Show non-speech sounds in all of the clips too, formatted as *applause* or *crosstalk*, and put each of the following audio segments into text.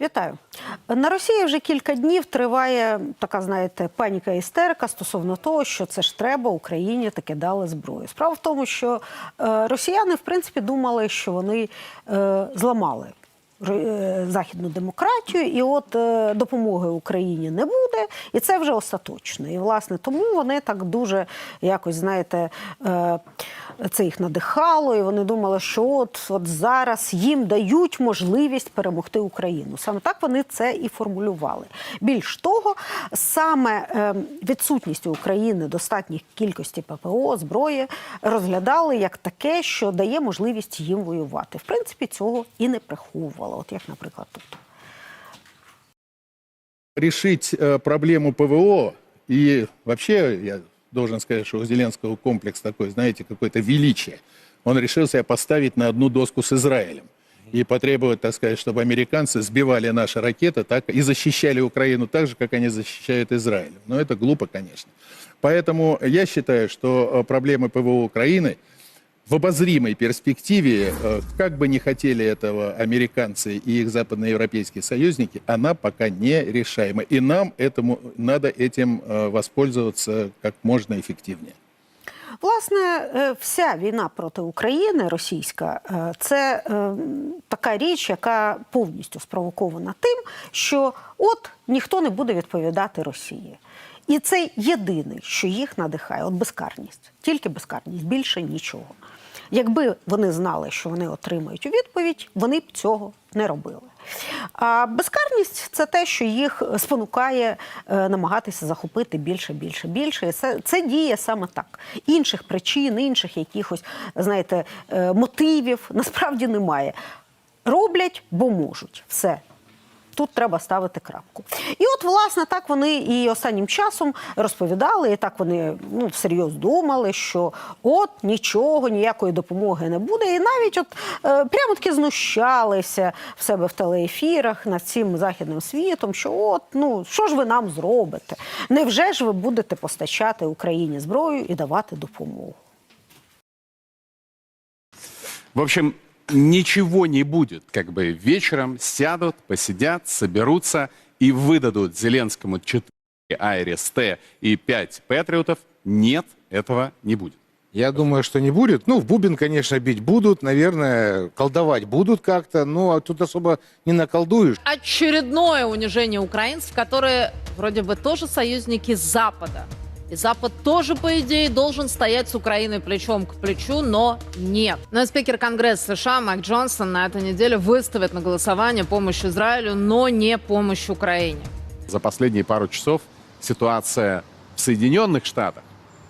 Вітаю на Росії. Вже кілька днів триває така, знаєте, паніка і істерика стосовно того, що це ж треба Україні таки дали зброю. Справа в тому, що е, росіяни в принципі думали, що вони е, зламали західну демократію, і от е, допомоги Україні не буде, і це вже остаточно. І власне тому вони так дуже якось знаєте. Е, це їх надихало, і вони думали, що от, от зараз їм дають можливість перемогти Україну. Саме так вони це і формулювали. Більш того, саме е, відсутність України достатніх кількості ППО зброї розглядали як таке, що дає можливість їм воювати. В принципі, цього і не приховували. От як, наприклад, тут. решить э, проблему ПВО и вообще я должен сказать, что у Зеленского комплекс такой, знаете, какое-то величие. Он решил себя поставить на одну доску с Израилем и потребовать, так сказать, чтобы американцы сбивали наши ракеты так, и защищали Украину так же, как они защищают Израиль. Но это глупо, конечно. Поэтому я считаю, что э, проблемы ПВО Украины в обозримой перспективе, э, как бы не хотели этого американцы и их западноевропейские союзники, она пока не решаема. И нам этому, надо этим э, воспользоваться как можно эффективнее. Власне, е, вся війна проти України російська е, це е, така річ, яка повністю спровокована тим, що от ніхто не буде відповідати Росії. І це єдине, що їх надихає, от безкарність, тільки безкарність, більше нічого. Якби вони знали, що вони отримають відповідь, вони б цього не робили. А безкарність це те, що їх спонукає е, намагатися захопити більше, більше, більше. Це, це діє саме так. Інших причин, інших якихось, знаєте, е, мотивів насправді немає. Роблять, бо можуть. Все. Тут треба ставити крапку. І от, власне, так вони і останнім часом розповідали, і так вони ну, всерйоз думали, що от нічого, ніякої допомоги не буде. І навіть от е, прямо таки знущалися в себе в телеефірах над цим західним світом, що от, ну, що ж ви нам зробите? Невже ж ви будете постачати Україні зброю і давати допомогу? В общем, ничего не будет. Как бы вечером сядут, посидят, соберутся и выдадут Зеленскому 4 АРС-Т и 5 Патриотов. Нет, этого не будет. Я думаю, что не будет. Ну, в бубен, конечно, бить будут, наверное, колдовать будут как-то, но тут особо не наколдуешь. очередное унижение украинцев, которые вроде бы тоже союзники Запада. И Запад тоже, по идее, должен стоять с Украиной плечом к плечу, но нет. Но спикер Конгресса США Майк Джонсон на этой неделе выставит на голосование помощь Израилю, но не помощь Украине. За последние пару часов ситуация в Соединенных Штатах,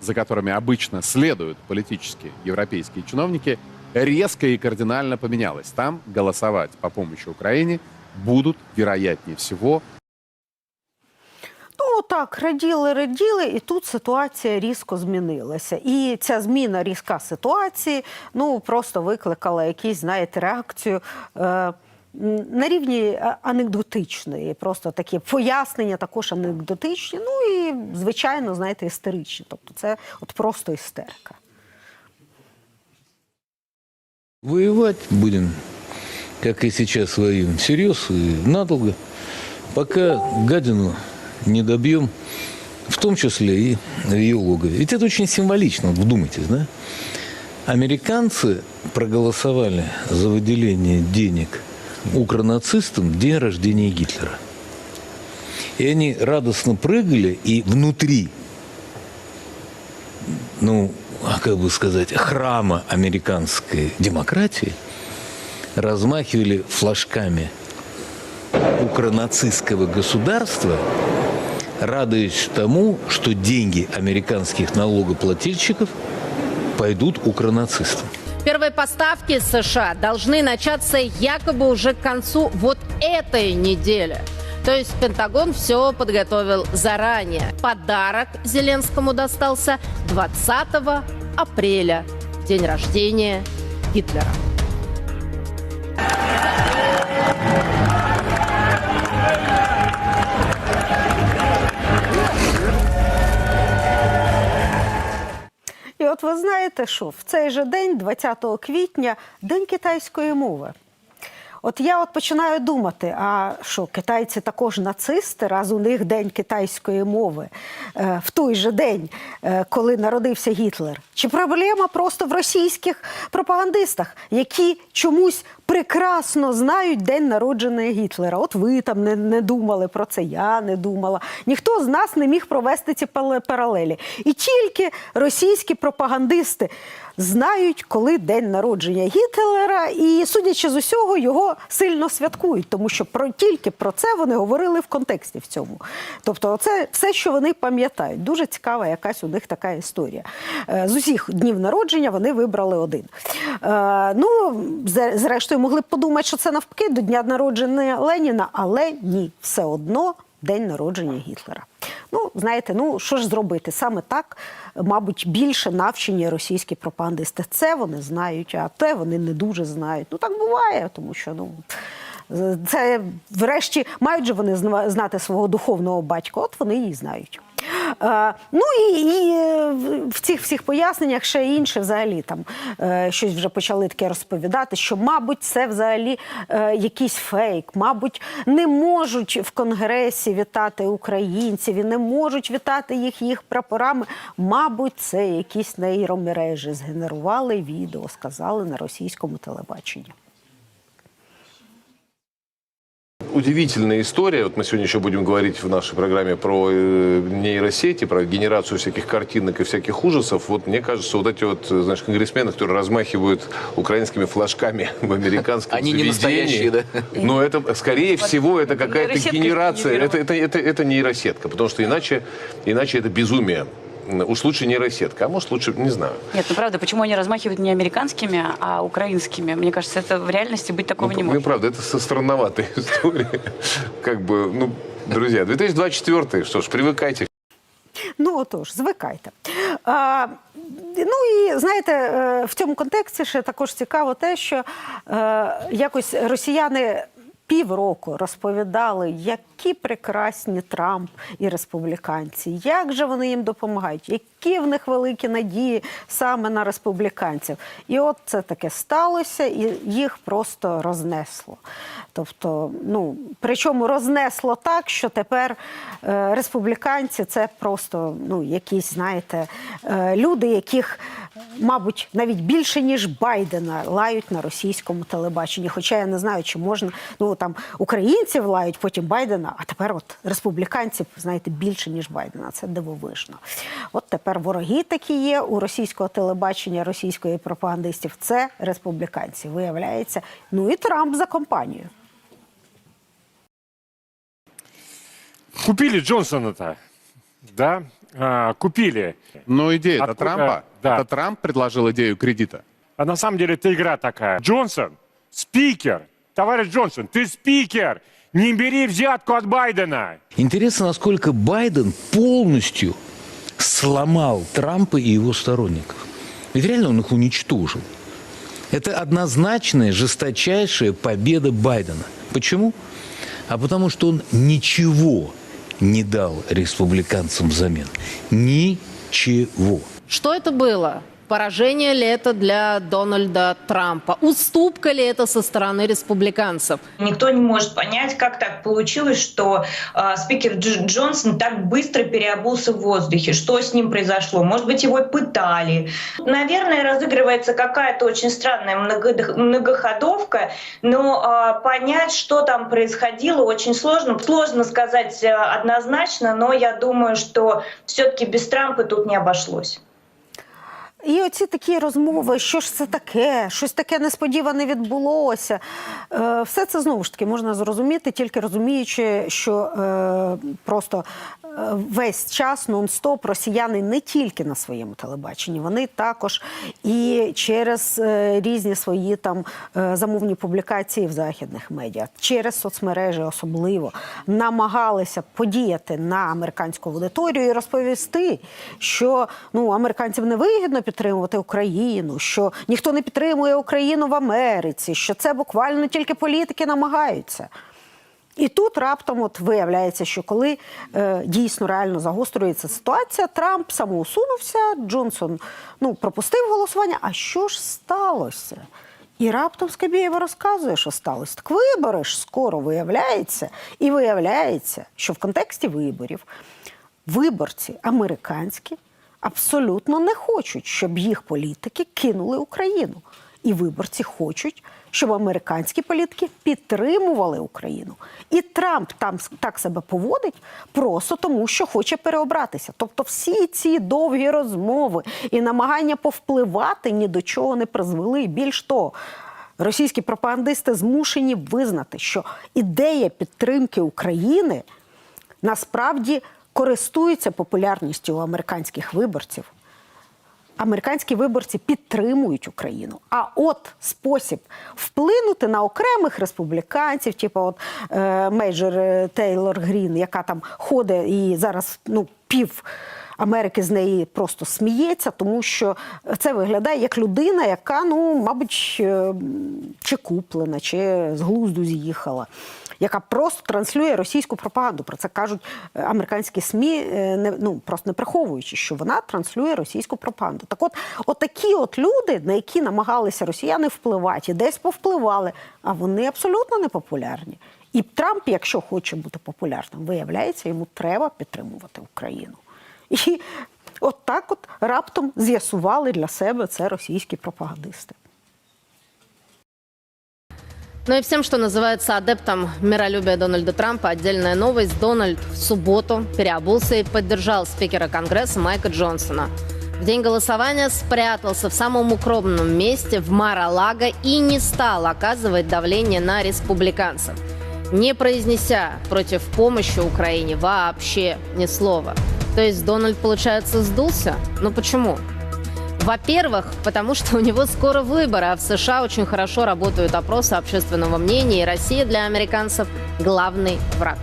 за которыми обычно следуют политические европейские чиновники, резко и кардинально поменялась. Там голосовать по помощи Украине будут, вероятнее всего, Ну так, раділи, раділи, і тут ситуація різко змінилася. І ця зміна різка ситуації ну просто викликала якісь, знаєте, реакцію. Е, на рівні е, анекдотичної, просто такі пояснення також анекдотичні, ну і звичайно, знаєте, істеричні. Тобто це от просто істерика. Воевать будем, как и сейчас воюем, всерьез и надолго, пока гадину не добьем, в том числе и в ее логове. Ведь это очень символично, вот вдумайтесь, да? Американцы проголосовали за выделение денег укронацистам день рождения Гитлера. И они радостно прыгали, и внутри ну, а как бы сказать, храма американской демократии размахивали флажками укронацистского государства, радуясь тому, что деньги американских налогоплательщиков пойдут укронацистам. Первые поставки США должны начаться якобы уже к концу вот этой недели. То есть Пентагон все подготовил заранее. Подарок Зеленскому достался 20 апреля, день рождения Гитлера. Ви знаєте, що в цей же день, 20 квітня, День китайської мови. От я от починаю думати: а що китайці також нацисти, раз у них день китайської мови е, в той же день, е, коли народився Гітлер? Чи проблема просто в російських пропагандистах, які чомусь прекрасно знають день народження Гітлера? От ви там не, не думали про це, я не думала. Ніхто з нас не міг провести ці паралелі. І тільки російські пропагандисти знають, коли день народження Гітлера, і, судячи з усього, його сильно святкують, тому що про тільки про це вони говорили в контексті в цьому. Тобто, це все, що вони пам'ятають. Дуже цікава якась у них така історія. Е, З усіх днів народження вони вибрали один. Е, Ну, зрештою, могли б подумати, що це навпаки до дня народження Леніна, але ні, все одно день народження Гітлера. Ну, знаєте, ну що ж зробити? Саме так, мабуть, більше навчені російські пропагандисти. Це вони знають, а те вони не дуже знають. Ну так буває, тому що ну. Це врешті мають же вони зна- знати свого духовного батька, от вони її знають. Е, ну і, і е, в- цих всіх поясненнях ще інше взагалі там е, щось вже почали таке розповідати, що, мабуть, це взагалі якийсь фейк, мабуть, не можуть в конгресі вітати українців і не можуть вітати їх їх прапорами. Мабуть, це якісь нейромережі згенерували відео, сказали на російському телебаченні. Удивительная история. Вот мы сегодня еще будем говорить в нашей программе про э, нейросети, про генерацию всяких картинок и всяких ужасов. Вот мне кажется, вот эти вот, знаешь, конгрессмены, которые размахивают украинскими флажками в американском Они не настоящие, да? Но это, скорее всего, это какая-то генерация. Это, это, это, это нейросетка, потому что иначе, иначе это безумие. Уж лучше нейросетка, а может лучше, не знаю. Нет, ну правда, почему они размахивают не американскими, а украинскими? Мне кажется, это в реальности быть такого Ну, не ну, может. правда, это со- странноватая *laughs* история. Как бы, ну, друзья, 2024, что ж, привыкайте. Ну отож, звикайте. А, ну і знаєте, е, в цьому контексті ще також цікаво те, що е, якось росіяни. Півроку розповідали, які прекрасні Трамп і республіканці, як же вони їм допомагають, які в них великі надії саме на республіканців. І от це таке сталося, і їх просто рознесло. Тобто, ну причому рознесло так, що тепер е, республіканці це просто ну, якісь, знаєте, е, люди, яких, мабуть, навіть більше ніж Байдена лають на російському телебаченні. Хоча я не знаю, чи можна ну там українців лають, потім Байдена, а тепер от республіканців, знаєте, більше ніж Байдена. Це дивовижно. От тепер вороги такі є у російського телебачення, російської пропагандистів. Це республіканці, виявляється. Ну і Трамп за компанію. Купили Джонсона-то, да? А, купили. Но идея это Откуда? Трампа. Да. Это Трамп предложил идею кредита. А на самом деле это игра такая. Джонсон, спикер. Товарищ Джонсон, ты спикер. Не бери взятку от Байдена. Интересно, насколько Байден полностью сломал Трампа и его сторонников. Ведь реально он их уничтожил. Это однозначная, жесточайшая победа Байдена. Почему? А потому что он ничего не дал республиканцам взамен. Ничего. Что это было? Поражение ли это для Дональда Трампа? Уступка ли это со стороны республиканцев? Никто не может понять, как так получилось, что э, спикер Дж- Джонсон так быстро переобулся в воздухе. Что с ним произошло? Может быть, его пытали. Наверное, разыгрывается какая-то очень странная многодох- многоходовка, но э, понять, что там происходило, очень сложно. Сложно сказать э, однозначно, но я думаю, что все-таки без Трампа тут не обошлось. І оці такі розмови, що ж це таке, щось таке несподіване відбулося. Е, Все це знову ж таки можна зрозуміти, тільки розуміючи, що е, просто е, весь час нон-стоп росіяни не тільки на своєму телебаченні, вони також і через різні свої там замовні публікації в західних медіа, через соцмережі особливо намагалися подіяти на американську аудиторію і розповісти, що ну американцям не вигідно підтримувати Україну, що ніхто не підтримує Україну в Америці, що це буквально тільки політики намагаються. І тут раптом от виявляється, що коли е, дійсно реально загострюється ситуація, Трамп самоусунувся, Джонсон ну, пропустив голосування. А що ж сталося? І раптом Скабєєва розказує, що сталося. Так вибори ж скоро виявляється. І виявляється, що в контексті виборів виборці американські абсолютно не хочуть, щоб їх політики кинули Україну. І виборці хочуть, щоб американські політики підтримували Україну. І Трамп там так себе поводить просто тому, що хоче переобратися. Тобто, всі ці довгі розмови і намагання повпливати ні до чого не призвели. Більш того, російські пропагандисти змушені визнати, що ідея підтримки України насправді користується популярністю у американських виборців. Американські виборці підтримують Україну. А от спосіб вплинути на окремих республіканців, типу от е, Мейджор е, Тейлор Грін, яка там ходить і зараз ну, пів Америки з неї просто сміється, тому що це виглядає як людина, яка, ну, мабуть, е, чи куплена, чи з глузду з'їхала яка просто транслює російську пропаганду. Про це кажуть е, американські СМІ, е, не, ну, просто не приховуючи, що вона транслює російську пропаганду. Так от, от такі от люди, на які намагалися росіяни впливати, і десь повпливали, а вони абсолютно не популярні. І Трамп, якщо хоче бути популярним, виявляється, йому треба підтримувати Україну. І от так от раптом з'ясували для себе це російські пропагандисти. Ну и всем, что называется адептом миролюбия Дональда Трампа, отдельная новость. Дональд в субботу переобулся и поддержал спикера Конгресса Майка Джонсона. В день голосования спрятался в самом укромном месте в Мара-Лаго и не стал оказывать давление на республиканцев, не произнеся против помощи Украине вообще ни слова. То есть Дональд, получается, сдулся? Ну почему? Во-первых, потому что у него скоро выборы, а в США очень хорошо работают опросы общественного мнения, и Россия для американцев главный враг.